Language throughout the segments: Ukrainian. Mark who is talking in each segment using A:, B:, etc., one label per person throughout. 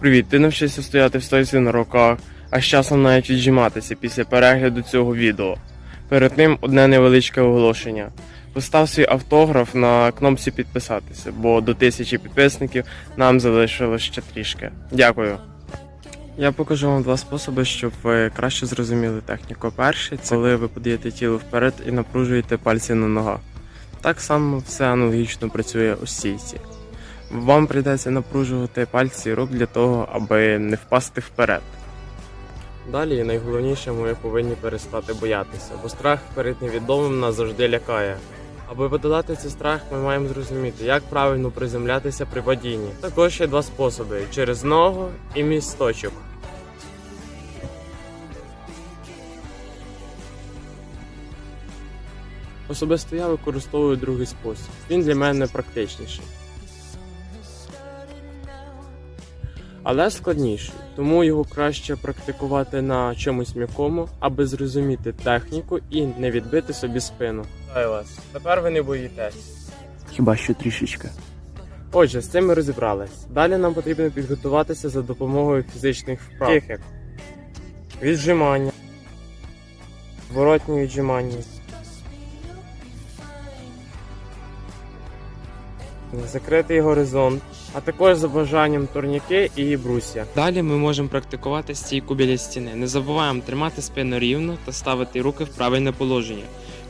A: Привіт, ти навчився стояти в стойці на руках, а з часом навіть віджиматися після перегляду цього відео. Перед тим одне невеличке оголошення. Постав свій автограф на кнопці підписатися, бо до тисячі підписників нам залишилось ще трішки. Дякую. Я покажу вам два способи, щоб ви краще зрозуміли техніку. Перший це коли ви подаєте тіло вперед і напружуєте пальці на ногах. Так само все аналогічно працює у стійці. Вам прийдеться напружувати пальці рук для того, аби не впасти вперед. Далі найголовніше ми повинні перестати боятися, бо страх перед невідомим нас завжди лякає. Аби подолати цей страх, ми маємо зрозуміти, як правильно приземлятися при падінні. Також є два способи: через ногу і місточок. Особисто я використовую другий спосіб. Він для мене практичніший. Але складніший, тому його краще практикувати на чомусь м'якому, аби зрозуміти техніку і не відбити собі спину. Вітаю вас. Тепер ви не боїтесь.
B: Хіба що трішечки.
A: Отже, з цим ми розібрались. Далі нам потрібно підготуватися за допомогою фізичних вправ. Як віджимання, воротні віджимання. Закритий горизонт, а також за бажанням турніки і брусья.
C: Далі ми можемо практикувати стійку біля стіни. Не забуваємо тримати спину рівно та ставити руки в правильне положення.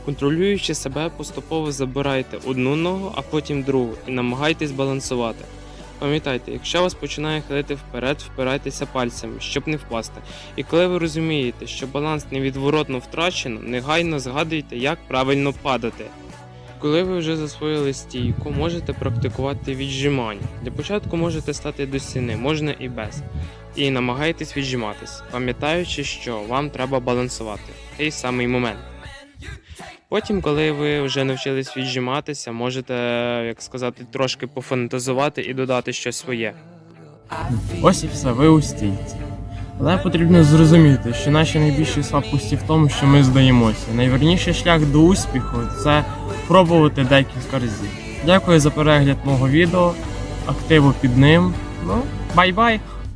C: Контролюючи себе, поступово забирайте одну ногу, а потім другу і намагайтесь балансувати. Пам'ятайте, якщо вас починає хилити вперед, впирайтеся пальцями, щоб не впасти. І коли ви розумієте, що баланс невідворотно втрачено, негайно згадуйте, як правильно падати. Коли ви вже засвоїли стійку, можете практикувати віджимання. Для початку можете стати до стіни, можна і без. І намагайтесь віджиматись, пам'ятаючи, що вам треба балансувати в той самий момент. Потім, коли ви вже навчились віджиматися, можете, як сказати, трошки пофантазувати і додати щось своє.
A: Ось і все, ви у стійці. Але потрібно зрозуміти, що наші найбільші слабкості в тому, що ми здаємося. Найвірніший шлях до успіху це пробувати декілька разів. Дякую за перегляд мого відео, активу під ним. Ну, бай-бай!